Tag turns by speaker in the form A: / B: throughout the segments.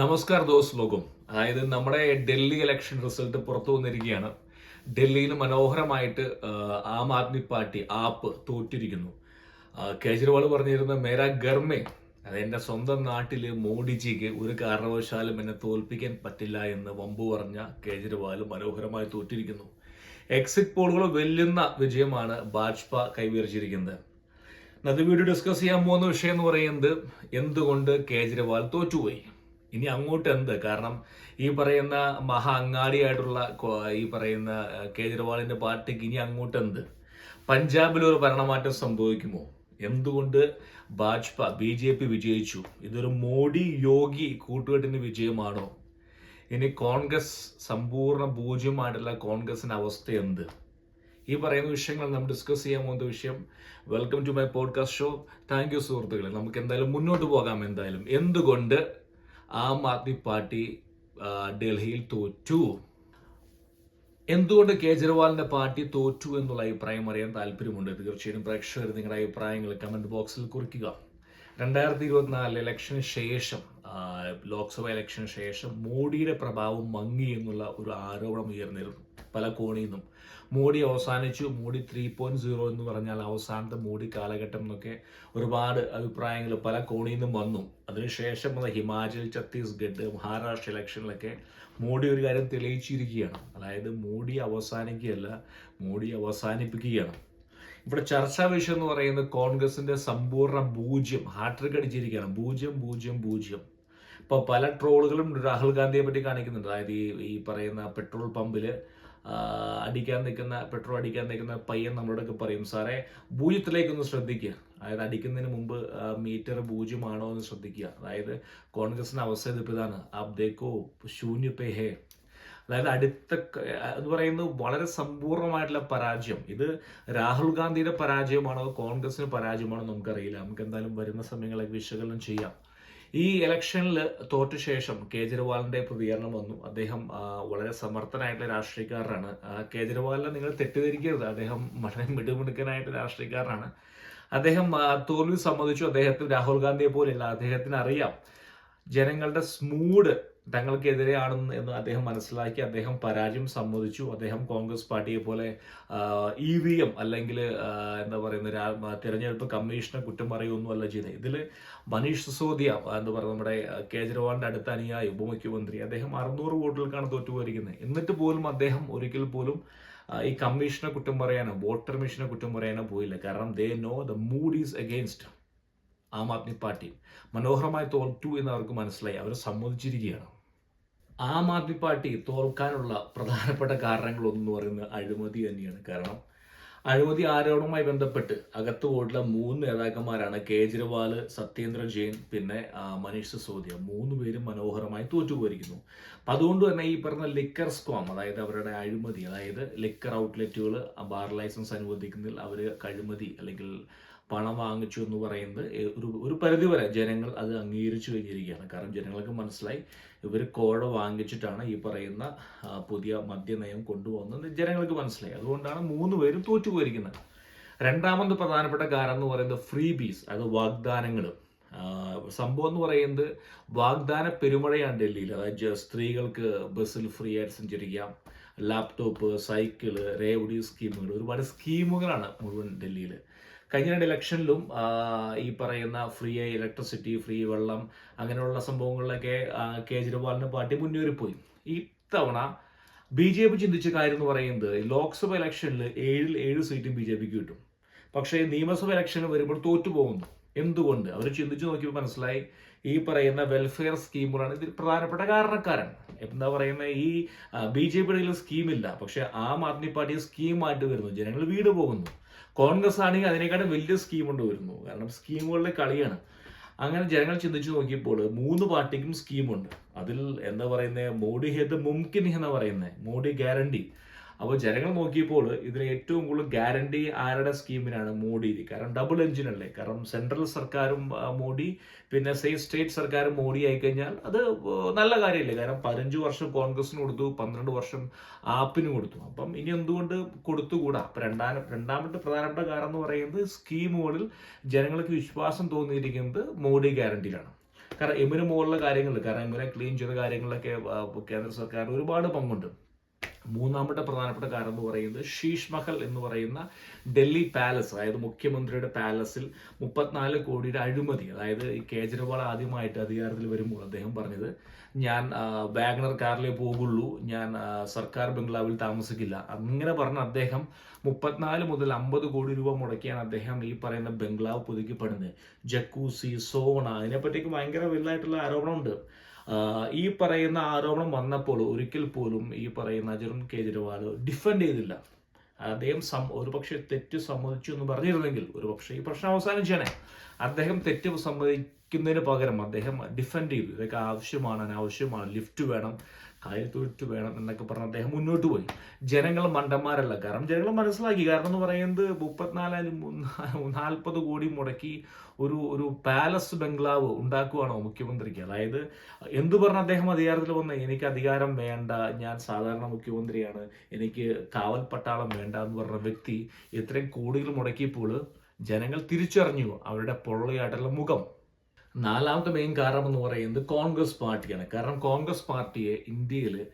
A: നമസ്കാർ those ലോകം അതായത് നമ്മുടെ ഡൽഹി ഇലക്ഷൻ റിസൾട്ട് പുറത്തു വന്നിരിക്കുകയാണ്. ഡൽഹിയിൽ മനോഹരമായിട്ട് ആം ആദ്മി പാർട്ടി ആപ്പ് തോറ്റിരിക്കുന്നു. കേജ്രിവാൾ പറഞ്ഞിരുന്ന മേരാ ഗർമേ അത് എന്റെ സ്വന്തം നാട്ടിൽ മോഡിജിക്ക് ഒരു കാരണവശാലും എന്നെ തോൽപ്പിക്കാൻ പറ്റില്ല എന്ന് വമ്പ് പറഞ്ഞ കേജ്രിവാൾ മനോഹരമായി തോറ്റിരിക്കുന്നു. എക്സിറ്റ് പോളുകൾ വെല്ലുന്ന വിജയമാണ് ഭാജ്പ കൈവരിച്ചിരിക്കുന്നത്. അത് വീഡിയോ ഡിസ്കസ് ചെയ്യാൻ പോകുന്ന വിഷയം എന്ന് പറയുന്നത് എന്തുകൊണ്ട് കേജ്രിവാൾ തോറ്റുപോയി? ഇനി അങ്ങോട്ട് എന്ത്? കാരണം ഈ പറയുന്ന മഹാ അങ്ങാടിയായിട്ടുള്ള ഈ പറയുന്ന കേജ്രിവാളിന്റെ പാർട്ടിക്ക് ഇനി അങ്ങോട്ട് എന്ത്? പഞ്ചാബിൽ ഒരു ഭരണമാറ്റം സംഭവിക്കുമോ? എന്തുകൊണ്ട് ഭാജപ ബി ജെ പി വിജയിച്ചു? ഇതൊരു മോഡി യോഗി കൂട്ടുകെട്ടിന് വിജയമാണോ? ഇനി കോൺഗ്രസ് സമ്പൂർണ പൂജ്യമായിട്ടുള്ള കോൺഗ്രസിന്റെ അവസ്ഥ എന്ത്? ഈ പറയുന്ന വിഷയങ്ങൾ നമ്മൾ ഡിസ്കസ് ചെയ്യാൻ പോകുന്ന വിഷയം. Welcome to my podcast show thank you സുഹൃത്തുക്കളെ. നമുക്ക് എന്തായാലും മുന്നോട്ട് പോകാം എന്തായാലും. എന്തുകൊണ്ട് ആം ആദ്മി പാർട്ടി ഡൽഹിയിൽ തോറ്റു. എന്തുകൊണ്ട് കേജ്രിവാളിന്റെ പാർട്ടി തോറ്റു എന്നുള്ള അഭിപ്രായം അറിയാൻ താല്പര്യമുണ്ട്? തീർച്ചയായും പ്രേക്ഷകർ നിങ്ങളുടെ അഭിപ്രായങ്ങൾ കമന്റ് ബോക്സിൽ കുറിക്കുക. രണ്ടായിരത്തി ഇരുപത്തിനാലിൽ ഇലക്ഷന് ശേഷം ലോക്സഭ ഇലക്ഷന് ശേഷം മോഡിയുടെ പ്രഭാവം മങ്ങി എന്നുള്ള ഒരു ആരോപണം ഉയർന്നിരുന്നു പല കോണിൽ നിന്നും. മോഡി അവസാനിച്ചു മോഡി ത്രീ പോയിന്റ് സീറോ എന്ന് പറഞ്ഞാൽ അവസാനത്തെ മോഡി കാലഘട്ടം എന്നൊക്കെ ഒരുപാട് അഭിപ്രായങ്ങൾ പല കോണിൽ നിന്നും വന്നു. അതിനുശേഷം വന്ന ഹിമാചൽ ഛത്തീസ്ഗഡ് മഹാരാഷ്ട്ര ഇലക്ഷനിലൊക്കെ മോഡി ഒരു കാര്യം തെളിയിച്ചിരിക്കുകയാണ്. അതായത് മോഡി അവസാനിക്കുകയല്ല മോഡി അവസാനിപ്പിക്കുകയാണ്. ഇവിടെ ചർച്ചാ വിഷയം എന്ന് പറയുന്നത് കോൺഗ്രസിന്റെ സമ്പൂർണ പൂജ്യം ഹാട്രിക് അടിച്ചിരിക്കുകയാണ്. പൂജ്യം പൂജ്യം പൂജ്യം ഇപ്പോൾ പല ട്രോളുകളും രാഹുൽ ഗാന്ധിയെ പറ്റി കാണിക്കുന്നുണ്ട്. അതായത് ഈ ഈ പറയുന്ന പെട്രോൾ പമ്പിൽ അടിക്കാൻ നിൽക്കുന്ന പെട്രോൾ അടിക്കാൻ നിൽക്കുന്ന പയ്യൻ നമ്മളോടൊക്കെ പറയും സാറേ പൂജ്യത്തിലേക്കൊന്ന് ശ്രദ്ധിക്കുക. അതായത് അടിക്കുന്നതിന് മുമ്പ് മീറ്റർ പൂജ്യമാണോ എന്ന് ശ്രദ്ധിക്കുക. അതായത് കോൺഗ്രസിന്റെ അവസ്ഥ ഇതിപ്പോൾ ഇതാണ്. ആപ് ദേക്കോ ശൂന്യ പേ ഹേ അതായത് അടുത്ത എന്ന് പറയുന്നത് വളരെ സമ്പൂർണമായിട്ടുള്ള പരാജയം. ഇത് രാഹുൽ ഗാന്ധിയുടെ പരാജയമാണോ കോൺഗ്രസിന് പരാജയമാണോ നമുക്കറിയില്ല. നമുക്ക് എന്തായാലും വരുന്ന സമയങ്ങളൊക്കെ വിശകലനം ചെയ്യാം. ഈ ഇലക്ഷനിൽ തോറ്റ ശേഷം കേജ്രിവാളിന്റെ പ്രതികരണം വന്നു. അദ്ദേഹം വളരെ സമർത്ഥനായിട്ടുള്ള രാഷ്ട്രീയക്കാരനാണ്. കേജ്രിവാളിനെ നിങ്ങൾ തെറ്റിദ്ധരിക്കരുത്. അദ്ദേഹം വളരെ മിടുമിടുക്കനായിട്ട് രാഷ്ട്രീയക്കാരനാണ്. അദ്ദേഹം തോൽവി സമ്മതിച്ചു. അദ്ദേഹത്തിന് രാഹുൽ ഗാന്ധിയെ പോലെയല്ല അദ്ദേഹത്തിന് അറിയാം ജനങ്ങളുടെ സ്മൂഡ് തങ്ങൾക്കെതിരെയാണെന്ന് എന്ന് അദ്ദേഹം മനസ്സിലാക്കി അദ്ദേഹം പരാജയം സമ്മതിച്ചു. അദ്ദേഹം കോൺഗ്രസ് പാർട്ടിയെ പോലെ ഇ വി എം അല്ലെങ്കിൽ എന്താ പറയുന്ന തിരഞ്ഞെടുപ്പ് കമ്മീഷനെ കുറ്റം പറയുകയൊന്നുമല്ല ചെയ്തത്. ഇതിൽ മനീഷ് സിസോദിയ എന്താ പറയുക നമ്മുടെ കേജ്രിവാളിന്റെ അടുത്ത അനുയായി ഉപമുഖ്യമന്ത്രി. അദ്ദേഹം അറുന്നൂറ് വോട്ടുകൾക്കാണ് തോറ്റുപോയിരിക്കുന്നത്. എന്നിട്ട് പോലും അദ്ദേഹം ഒരിക്കൽ പോലും ഈ കമ്മീഷനെ കുറ്റം പറയാനോ വോട്ടർ മിഷനെ കുറ്റം പറയാനോ പോയില്ല. കാരണം they know the mood is against Aam Aadmi Party. മനോഹരമായി തോൽറ്റു എന്ന് അവർക്ക് മനസ്സിലായി. അവർ സമ്മതിച്ചിരിക്കുകയാണ്. ആം ആദ്മി പാർട്ടി തോൽക്കാനുള്ള പ്രധാനപ്പെട്ട കാരണങ്ങളൊന്നും പറയുന്നത് അഴിമതി തന്നെയാണ്. കാരണം അഴിമതി ആരോപണവുമായി ബന്ധപ്പെട്ട് അകത്ത് പോയിട്ടുള്ള മൂന്ന് നേതാക്കന്മാരാണ് കേജ്രിവാൾ സത്യേന്ദ്ര ജെയിൻ പിന്നെ മനീഷ് സിസോദിയ. മൂന്ന് പേരും മനോഹരമായി തോറ്റുപോയിരിക്കുന്നു. അപ്പം അതുകൊണ്ട് തന്നെ ഈ പറഞ്ഞ ലിക്കർ സ്കോം അതായത് അവരുടെ അഴിമതി അതായത് ലിക്കർ ഔട്ട്ലെറ്റുകൾ ബാർ ലൈസൻസ് അനുവദിക്കുന്നതിൽ അവർ കഴിമതി അല്ലെങ്കിൽ പണം വാങ്ങിച്ചു എന്ന് പറയുന്നത് ഒരു ഒരു പരിധി വരെ ജനങ്ങൾ അത് അംഗീകരിച്ചു കഴിഞ്ഞിരിക്കുകയാണ്. കാരണം ജനങ്ങൾക്ക് മനസ്സിലായി ഇവർ കോഴ വാങ്ങിച്ചിട്ടാണ് ഈ പറയുന്ന പുതിയ മദ്യനയം കൊണ്ടുപോകുന്നത് ജനങ്ങൾക്ക് മനസ്സിലായി. അതുകൊണ്ടാണ് മൂന്ന് പേരും തോറ്റുപോയിരിക്കുന്നത്. രണ്ടാമത് പ്രധാനപ്പെട്ട കാരണം എന്ന് പറയുന്നത് ഫ്രീ ബീസ് അതായത് വാഗ്ദാനങ്ങൾ സംഭവം എന്ന് പറയുന്നത് വാഗ്ദാന പെരുമഴയാണ് ഡൽഹിയിൽ. അതായത് സ്ത്രീകൾക്ക് ബസ്സിൽ ഫ്രീ ആയിട്ട് സഞ്ചരിക്കാം. ലാപ്ടോപ്പ് സൈക്കിൾ റേവഡി സ്കീമുകൾ ഒരുപാട് സ്കീമുകളാണ് മുഴുവൻ ഡൽഹിയിൽ കഴിഞ്ഞ രണ്ട് ഇലക്ഷനിലും ഈ പറയുന്ന ഫ്രീ ഇലക്ട്രിസിറ്റി ഫ്രീ വെള്ളം അങ്ങനെയുള്ള സംഭവങ്ങളിലൊക്കെ ആ, കേജ്രിവാളിന്റെ പാർട്ടി മുന്നേറിപ്പോയി ഇത്തവണ ബി ജെ പി ചിന്തിച്ച കാര്യം എന്ന് പറയുന്നത് ലോക്സഭ ഇലക്ഷനിൽ ഏഴിൽ ഏഴ് സീറ്റും ബി ജെ പിക്ക് കിട്ടും. പക്ഷേ നിയമസഭ ഇലക്ഷന് വരുമ്പോൾ തോറ്റുപോകുന്നു എന്തുകൊണ്ട്? അവർ ചിന്തിച്ചു നോക്കിയപ്പോൾ മനസ്സിലായി. ഈ പറയുന്ന വെൽഫെയർ സ്കീമുകളാണ് ഇതിൽ പ്രധാനപ്പെട്ട കാരണക്കാരൻ. എന്താ പറയുന്നത് ഈ ബി ജെ പിയുടെ സ്കീമില്ല പക്ഷെ ആം ആദ്മി പാർട്ടി സ്കീമായിട്ട് വരുന്നു. ജനങ്ങൾ വീട് പോകുന്നു. കോൺഗ്രസ് ആണെങ്കിൽ അതിനേക്കാളും വലിയ സ്കീം കൊണ്ട് വരുന്നു. കാരണം സ്കീമുകളുടെ കളിയാണ്. അങ്ങനെ ജനങ്ങൾ ചിന്തിച്ചു നോക്കിയപ്പോൾ മൂന്ന് പാർട്ടിക്കും സ്കീമുണ്ട് അതിൽ എന്താ പറയുന്നത് മോഡി ഹെത് മുംകിൻ എന്ന് പറയുന്നത് മോഡി ഗ്യാരണ്ടി അപ്പോൾ ജനങ്ങൾ നോക്കിയപ്പോൾ ഇതിന് ഏറ്റവും കൂടുതൽ ഗ്യാരണ്ടി ആരുടെ സ്കീമിനാണ് മോഡി? കാരണം ഡബിൾ എഞ്ചിൻ അല്ലേ? കാരണം സെൻട്രൽ സർക്കാരും മോഡി പിന്നെ സെയിം സ്റ്റേറ്റ് സർക്കാരും മോഡി ആയിക്കഴിഞ്ഞാൽ അത് നല്ല കാര്യമല്ലേ? കാരണം പതിനഞ്ച് വർഷം കോൺഗ്രസിന് കൊടുത്തു പന്ത്രണ്ട് വർഷം ആപ്പിന് കൊടുത്തു. അപ്പം ഇനി എന്തുകൊണ്ട് കൊടുത്തുകൂടാ? അപ്പം രണ്ടാം രണ്ടാമത്തെ പ്രധാനപ്പെട്ട കാരണം എന്ന് പറയുന്നത് സ്കീമുകളിൽ ജനങ്ങൾക്ക് വിശ്വാസം തോന്നിയിരിക്കുന്നത് മോഡി ഗ്യാരണ്ടിയിലാണ് കാരണം എമിന് മുകളിലുള്ള കാര്യങ്ങൾ കാരണം എമിനെ ക്ലീൻ ചെയ്ത കാര്യങ്ങളിലൊക്കെ കേന്ദ്ര സർക്കാരിന് ഒരുപാട് പങ്കുണ്ട്. മൂന്നാമത്തെ പ്രധാനപ്പെട്ട കാരണം എന്ന് പറയുന്നത് ഷീഷ് മഹൽ എന്ന് പറയുന്ന ഡൽഹി പാലസ് അതായത് മുഖ്യമന്ത്രിയുടെ പാലസിൽ മുപ്പത്തിനാല് കോടിയുടെ അഴിമതി അതായത് ഈ കേജ്രിവാൾ ആദ്യമായിട്ട് അധികാരത്തിൽ വരുമ്പോൾ അദ്ദേഹം പറഞ്ഞത് ഞാൻ വാഗ്നർ കാറിലേ പോകുള്ളൂ ഞാൻ സർക്കാർ ബംഗ്ലാവിൽ താമസിക്കില്ല. അങ്ങനെ പറഞ്ഞ അദ്ദേഹം മുപ്പത്തിനാല് മുതൽ അമ്പത് കോടി രൂപ മുടക്കിയാണ് അദ്ദേഹം ഈ പറയുന്ന ബംഗ്ലാവ് പുതുക്കി ജക്കൂസി സോണ അതിനെപ്പറ്റിയൊക്കെ ഭയങ്കര വലുതായിട്ടുള്ള ആരോപണമുണ്ട്. ഈ പറയുന്ന ആരോപണം വന്നപ്പോൾ ഒരിക്കൽ പോലും ഈ പറയുന്ന അജറുൺ കേജ്രിവാൾ ഡിഫെൻഡ് ചെയ്തില്ല. അദ്ദേഹം സം ഒരുപക്ഷെ തെറ്റ് സമ്മതിച്ചു എന്ന് പറഞ്ഞിരുന്നെങ്കിൽ ഒരുപക്ഷെ ഈ പ്രശ്നം അവസാനിച്ചേനെ അദ്ദേഹം തെറ്റ് സമ്മതിക്കുന്നതിന് പകരം അദ്ദേഹം ഡിഫെൻഡ് ചെയ്തു. ഇതൊക്കെ ആവശ്യമാണ് അനാവശ്യമാണ്. ലിഫ്റ്റ് വേണം. കായത്തൊഴുത്ത് വേണം എന്നൊക്കെ പറഞ്ഞ് അദ്ദേഹം മുന്നോട്ട് പോയി. ജനങ്ങൾ മണ്ടന്മാരല്ല. കാരണം ജനങ്ങൾ മനസ്സിലാക്കി. കാരണം എന്ന് പറയുന്നത് മുപ്പത്തിനാലായിരം നാൽപ്പത് കോടി മുടക്കി ഒരു ഒരു പാലസ് ബംഗ്ലാവ് ഉണ്ടാക്കുവാണോ മുഖ്യമന്ത്രിക്ക്? അതായത് എന്തു പറഞ്ഞ അദ്ദേഹം അധികാരത്തിൽ വന്ന് എനിക്ക് അധികാരം വേണ്ട ഞാൻ സാധാരണ മുഖ്യമന്ത്രിയാണ് എനിക്ക് കാവൽ പട്ടാളം വേണ്ട എന്ന് പറഞ്ഞ വ്യക്തി ഇത്രയും കോടികൾ മുടക്കിയപ്പോൾ ജനങ്ങൾ തിരിച്ചറിഞ്ഞു അവരുടെ പൊള്ളയായിട്ടുള്ള മുഖം. നാലാമത്തെ മെയിൻ കാരണം എന്ന് പറയുന്നത് കോൺഗ്രസ് പാർട്ടിയാണ്. കാരണം കോൺഗ്രസ് പാർട്ടിയെ ഇന്ത്യയിൽ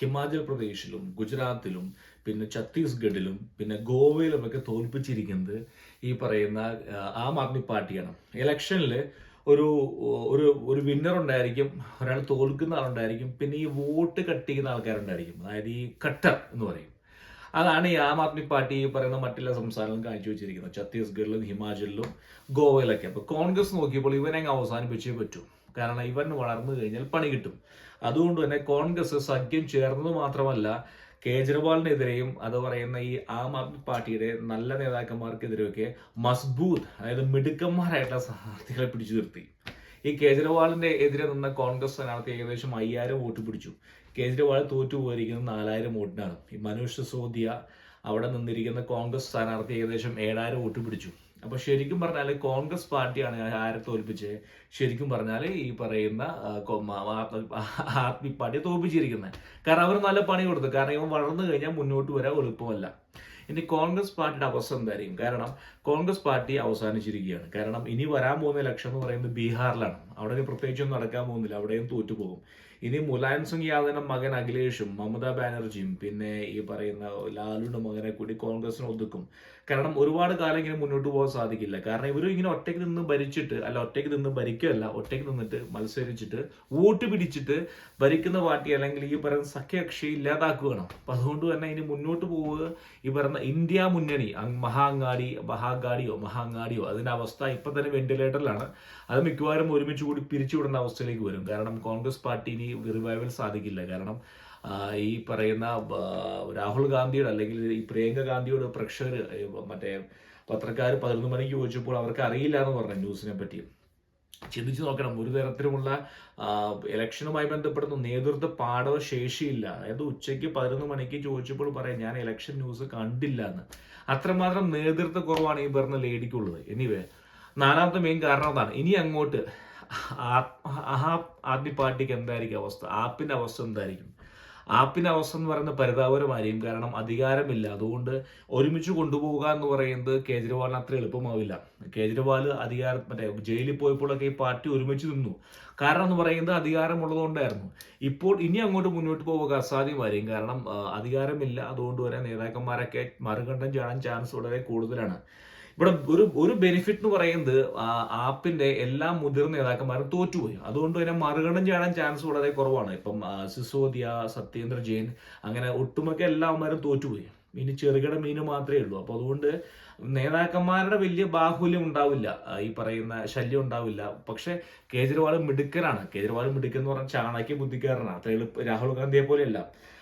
A: ഹിമാചൽ പ്രദേശിലും ഗുജറാത്തിലും പിന്നെ ഛത്തീസ്ഗഡിലും പിന്നെ ഗോവയിലും ഒക്കെ തോൽപ്പിച്ചിരിക്കുന്നത് ഈ പറയുന്ന ആം ആദ്മി പാർട്ടിയാണ്. ഇലക്ഷനിൽ ഒരു ഒരു ഒരു വിന്നർ ഉണ്ടായിരിക്കും ഒരാൾ തോൽക്കുന്ന ആളുണ്ടായിരിക്കും പിന്നെ ഈ വോട്ട് കട്ട് ചെയ്യുന്ന ആൾക്കാരുണ്ടായിരിക്കും. അതായത് ഈ കട്ടർ എന്ന് പറയും. അതാണ് ഈ ആം ആദ്മി പാർട്ടി ഈ പറയുന്ന മറ്റെല്ലാ സംസ്ഥാനങ്ങളും കാഴ്ചവെച്ചിരിക്കുന്നത്. ഛത്തീസ്ഗഡിലും ഹിമാചലിലും ഗോവയിലൊക്കെ. അപ്പൊ കോൺഗ്രസ് നോക്കിയപ്പോൾ ഇവനെ അവസാനിപ്പിച്ചേ പറ്റൂ. കാരണം ഇവൻ വളർന്നു കഴിഞ്ഞാൽ പണി കിട്ടും. അതുകൊണ്ട് തന്നെ കോൺഗ്രസ് സഖ്യം ചേർന്നത് മാത്രമല്ല കേജ്രിവാളിനെതിരെയും അത് പറയുന്ന ഈ ആം ആദ്മി പാർട്ടിയുടെ നല്ല നേതാക്കന്മാർക്കെതിരെയൊക്കെ മസ്ബൂത്ത് അതായത് മിടുക്കന്മാരായിട്ടുള്ള സ്ഥാനാർത്ഥികളെ പിടിച്ചു നിർത്തി. ഈ കേജ്രിവാളിന്റെ എതിരെ നിന്ന കോൺഗ്രസ് സ്ഥാനാർത്ഥി ഏകദേശം അയ്യായിരം വോട്ട് പിടിച്ചു. കേജ്രിവാൾ തോറ്റുപോയിരിക്കുന്നത് നാലായിരം വോട്ടിനാണ്. ഈ മനോജ് സിസോദിയ അവിടെ നിന്നിരിക്കുന്ന കോൺഗ്രസ് സ്ഥാനാർത്ഥി ഏകദേശം ഏഴായിരം വോട്ട് പിടിച്ചു. അപ്പൊ ശരിക്കും പറഞ്ഞാൽ കോൺഗ്രസ് പാർട്ടിയാണ് ആരെ തോൽപ്പിച്ചത് ശരിക്കും പറഞ്ഞാൽ ഈ പറയുന്ന ആർമി പാർട്ടിയെ തോൽപ്പിച്ചിരിക്കുന്നത്. കാരണം അവർ നല്ല പണി കൊടുത്തു. കാരണം ഇവൻ വളർന്നു കഴിഞ്ഞാൽ മുന്നോട്ട് വരാൻ എളുപ്പമല്ല. ഇനി കോൺഗ്രസ് പാർട്ടിയുടെ അവസ്ഥ എന്തായിരിക്കും? കാരണം കോൺഗ്രസ് പാർട്ടി അവസാനിച്ചിരിക്കുകയാണ്. കാരണം ഇനി വരാൻ പോകുന്ന ഇലക്ഷൻ എന്ന് പറയുന്നത് ബീഹാറിലാണ്. അവിടെ പ്രത്യേകിച്ചൊന്നും നടക്കാൻ പോകുന്നില്ല. അവിടെയും തോറ്റുപോകും. ഇനി മുലായം സിംഗ് യാദവിന്റെ മകൻ അഖിലേഷും മമതാ ബാനർജിയും പിന്നെ ഈ പറയുന്ന ലാലുവിന്റെ മകനെ കൂടി കോൺഗ്രസിന് ഒതുക്കും. കാരണം ഒരുപാട് കാലം ഇങ്ങനെ മുന്നോട്ട് പോകാൻ സാധിക്കില്ല. കാരണം ഇവർ ഇങ്ങനെ ഒറ്റയ്ക്ക് നിന്ന് ഭരിച്ചിട്ട് അല്ല ഒറ്റയ്ക്ക് നിന്ന് ഭരിക്കുകയല്ല ഒറ്റയ്ക്ക് നിന്നിട്ട് മത്സരിച്ചിട്ട് വോട്ട് പിടിച്ചിട്ട് ഭരിക്കുന്ന പാർട്ടി അല്ലെങ്കിൽ ഈ പറയുന്ന സഖ്യകക്ഷി ഇല്ലാതാക്കുകയാണ്. അപ്പൊ അതുകൊണ്ട് തന്നെ ഇനി മുന്നോട്ട് പോവുക. ഈ പറയുന്ന ഇന്ത്യ മുന്നണി മഹാ അങ്ങാടി മഹാങ്ങാടി മഹാഗാഡിയോ മഹാങ്ങാടിയോ അതിന്റെ അവസ്ഥ ഇപ്പം തന്നെ വെന്റിലേറ്ററിലാണ്. അത് മിക്കവാറും ഒരുമിച്ച് കൂടി പിരിച്ചുവിടുന്ന അവസ്ഥയിലേക്ക് വരും. കാരണം കോൺഗ്രസ് പാർട്ടി ഇനി റിവൈവൽ സാധിക്കില്ല. കാരണം ഈ പറയുന്ന രാഹുൽ ഗാന്ധിയോട് അല്ലെങ്കിൽ ഈ പ്രിയങ്ക ഗാന്ധിയോട് പ്രേക്ഷകർ മറ്റേ പത്രക്കാർ പതിനൊന്ന് മണിക്ക് ചോദിച്ചപ്പോൾ അവർക്ക് അറിയില്ല എന്ന് പറഞ്ഞു ന്യൂസിനെ പറ്റി. ചിന്തിച്ചു നോക്കണം. ഒരു തരത്തിലുമുള്ള ഇലക്ഷനുമായി ബന്ധപ്പെടുന്ന നേതൃത്വ പാഠവ ശേഷിയില്ല അതായത് ഉച്ചയ്ക്ക് പതിനൊന്ന് മണിക്ക് ചോദിച്ചപ്പോൾ പറയാം ഞാൻ ഇലക്ഷൻ ന്യൂസ് കണ്ടില്ല എന്ന്. അത്രമാത്രം നേതൃത്വ കുറവാണ് ഈ പറഞ്ഞ ലേഡിക്കുള്ളത്. എനിവേ നാലാമത്തെ മെയിൻ കാരണം അതാണ്. ഇനി അങ്ങോട്ട് ആ- ആം ആദ്മി പാർട്ടിക്ക് എന്തായിരിക്കും അവസ്ഥ? ആപ്പിന്റെ അവസ്ഥ എന്തായിരിക്കും? ആപ്പിന്റെ അവസ്ഥ എന്ന് പറയുന്നത് പരിതാപകരമായിരിക്കും. കാരണം അധികാരമില്ല. അതുകൊണ്ട് ഒരുമിച്ച് കൊണ്ടുപോകുക എന്ന് പറയുന്നത് കേജ്രിവാളിന് അത്ര എളുപ്പമാവില്ല. കേജ്രിവാൾ അധികാര മറ്റേ ജയിലിൽ പോയപ്പോഴൊക്കെ ഈ പാർട്ടി ഒരുമിച്ച് നിന്നു. കാരണം എന്ന് പറയുന്നത് അധികാരമുള്ളതുകൊണ്ടായിരുന്നു. ഇപ്പോൾ ഇനി അങ്ങോട്ട് മുന്നോട്ട് പോവുക അസാധ്യമായിരിക്കും. കാരണം അധികാരമില്ല. അതുകൊണ്ട് തന്നെ നേതാക്കന്മാരൊക്കെ മറുകണ്ഠം ചാടാൻ ചാൻസ് വളരെ കൂടുതലാണ്. ഇവിടെ ഒരു ഒരു ബെനിഫിറ്റ് എന്ന് പറയുന്നത് ആപ്പിന്റെ എല്ലാ മുതിർന്ന നേതാക്കന്മാരും തോറ്റുപോയി. അതുകൊണ്ട് തന്നെ മറുകടം ചെയ്യാൻ ചാൻസ് വളരെ കുറവാണ്. ഇപ്പം സിസോദിയ സത്യേന്ദ്ര ജെയിൻ അങ്ങനെ ഒട്ടുമൊക്കെ എല്ലാവന്മാരും തോറ്റുപോയി. ഇനി ചെറുകിട മീന് മാത്രമേ ഉള്ളൂ. അപ്പൊ അതുകൊണ്ട് നേതാക്കന്മാരുടെ വലിയ ബാഹുല്യം ഉണ്ടാവില്ല. ഈ പറയുന്ന ശല്യം ഉണ്ടാവില്ല. പക്ഷെ കേജ്രിവാൾ മിടുക്കനാണ് കേജ്രിവാൾ മിടുക്കൻ എന്ന് പറഞ്ഞാൽ ചാണക്യ ബുദ്ധിക്കാരനാണ്. അത്ര എളുപ്പം രാഹുൽ ഗാന്ധിയെ പോലെയല്ല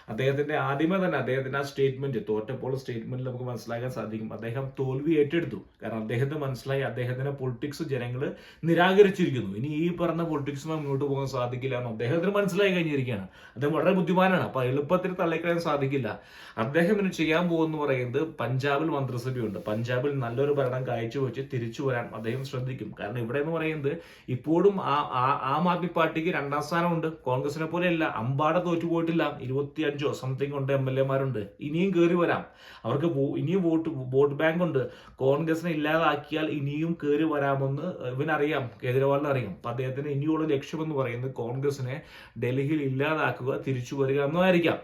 A: അദ്ദേഹത്തിന്റെ ആദ്യമേ തന്നെ അദ്ദേഹത്തിന്റെ ആ സ്റ്റേറ്റ്മെന്റ് തോറ്റപ്പോൾ സ്റ്റേറ്റ്മെന്റിൽ നമുക്ക് മനസ്സിലാക്കാൻ സാധിക്കും. അദ്ദേഹം തോൽവി ഏറ്റെടുത്തു. കാരണം അദ്ദേഹത്തെ മനസ്സിലായി അദ്ദേഹത്തിന്റെ പൊളിറ്റിക്സ് ജനങ്ങൾ നിരാകരിച്ചിരിക്കുന്നു. ഇനി ഈ പറഞ്ഞ പൊളിറ്റിക്സുമായി മുന്നോട്ട് പോകാൻ സാധിക്കില്ല എന്ന് അദ്ദേഹത്തിന് മനസ്സിലായി കഴിഞ്ഞിരിക്കുകയാണ്. അദ്ദേഹം വളരെ ബുദ്ധിമാനാണ്. അപ്പൊ എളുപ്പത്തിൽ തള്ളിക്കളയാൻ സാധിക്കില്ല. അദ്ദേഹം ഇനി ചെയ്യാൻ പോകുന്ന പറയുന്നത് പഞ്ചാബിൽ മന്ത്രിസഭയുണ്ട്. പഞ്ചാബിൽ നല്ലൊരു ഭരണം കാഴ്ചവെച്ച് തിരിച്ചു വരാൻ അദ്ദേഹം ശ്രദ്ധിക്കും. കാരണം ഇവിടെ എന്ന് പറയുന്നത് ഇപ്പോഴും ആ- ആം ആദ്മി പാർട്ടിക്ക് രണ്ടാം സ്ഥാനമുണ്ട്. കോൺഗ്രസിനെ പോലെയല്ല. അമ്പാടെ തോറ്റുപോയിട്ടില്ല. ഇരുപത്തി പതിനഞ്ചോ സംതിങ് ഉണ്ട് എം എൽ എമാരുണ്ട് ഇനിയും കയറി വരാം. അവർക്ക് ഇനിയും വോട്ട് വോട്ട് ബാങ്ക് ഉണ്ട്. കോൺഗ്രസിനെ ഇല്ലാതാക്കിയാൽ ഇനിയും കയറി വരാമെന്ന് ഇവനറിയാം കേജ്രിവാളിന് അറിയാം അപ്പൊ അദ്ദേഹത്തിന് ഇനിയുള്ള ലക്ഷ്യമെന്ന് പറയുന്നത് കോൺഗ്രസിനെ ഡൽഹിയിൽ ഇല്ലാതാക്കുക തിരിച്ചു വരിക എന്നതായിരിക്കാം.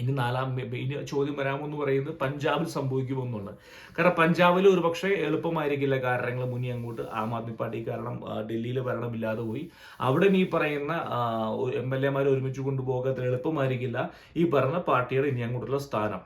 A: ഇനി നാലാം ഇനി ചോദ്യം വരാമെന്ന് പറയുന്നത് പഞ്ചാബിൽ സംഭവിക്കുമെന്നുണ്ട് കാരണം പഞ്ചാബിൽ ഒരു പക്ഷേ എളുപ്പമായിരിക്കില്ല കാരണങ്ങൾ മുന്നേ അങ്ങോട്ട് ആം ആദ്മി പാർട്ടി കാരണം ഡൽഹിയിൽ ഭരണമില്ലാതെ പോയി. അവിടെ ഈ പറയുന്ന എം എൽ എമാരെ ഒരുമിച്ച് കൊണ്ടുപോകാൻ എളുപ്പമായിരിക്കില്ല ഈ പറഞ്ഞ പാർട്ടിയുടെ ഇനി അങ്ങോട്ടുള്ള സ്ഥാനം.